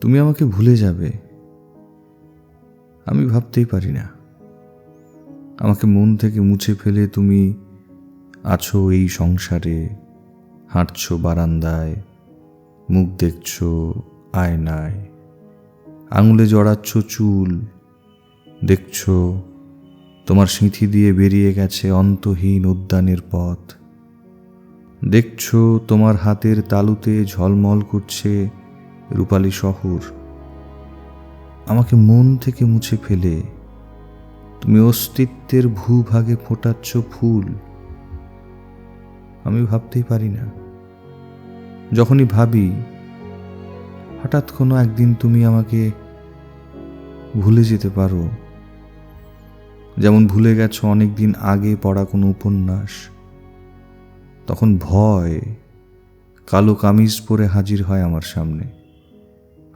তুমি আমাকে ভুলে যাবে। আমি ভাবতেই পারি না। আমাকে মন থেকে মুছে ফেলে তুমি আছো এই সংসারে, হাঁটছো বারান্দায়, মুখ দেখছ আয়নায়, আঙুলে জড়াচ্ছ চুল, দেখছ তোমার সিঁথি দিয়ে বেরিয়ে গেছে অন্তহীন উদ্যানের পথ, দেখছ তোমার হাতের তালুতে ঝলমল করছে রূপালী শহর। আমাকে মন থেকে মুছে ফেলে। তুমি অস্তিত্বের ভূভাগে ফোটাচ্ছ ফুল। আমি ভাবতেই পারি না। যখনই ভাবি, হঠাৎ কোনো একদিন তুমি আমাকে ভুলে যেতে পারো। যেমন ভুলে গেছো অনেক দিন আগে পড়া কোনো উপন্যাস। তখন ভয়, কালো কামিজ পরে হাজির হয় আমার সামনে।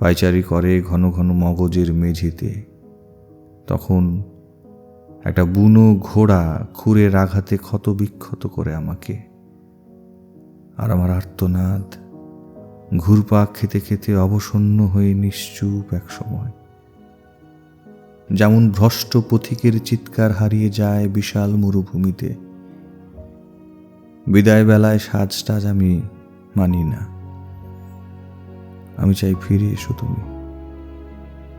পাইচারি করে ঘন ঘন মগজের মেঝেতে। তখন একটা বুনো ঘোড়া খুঁড়ের আঘাতে ক্ষত বিক্ষত করে আমাকে। আর আমার আর্তনাদ ঘুরপাক খেতে খেতে অবসন্ন হয়ে নিশ্চুপ এক সময়। যেমন ভ্রষ্ট পথিকের চিৎকার হারিয়ে যায় বিশাল মরুভূমিতে। বিদায় বেলায় সাজ টাজ আমি মানি না। আমি চাই ফিরে এসো তুমি।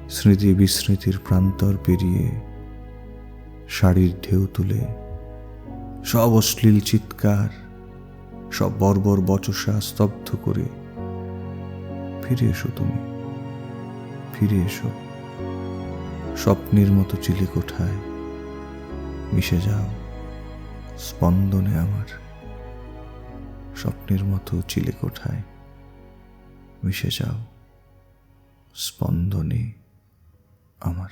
স্মৃতি বিস্মৃতির প্রান্তর পেরিয়ে শাড়ির ঢেউ তুলে, সব অশ্লীল চিৎকার, সব বর্বর বচসা স্তব্ধ করে ফিরে এসো তুমি, ফিরে এসো। স্বপ্নের মতো চিলে কোঠায় মিশে যাও স্পন্দনে আমার। স্বপ্নের মতো চিলে কোঠায় মিশে যাও। স্পন্দনে আমার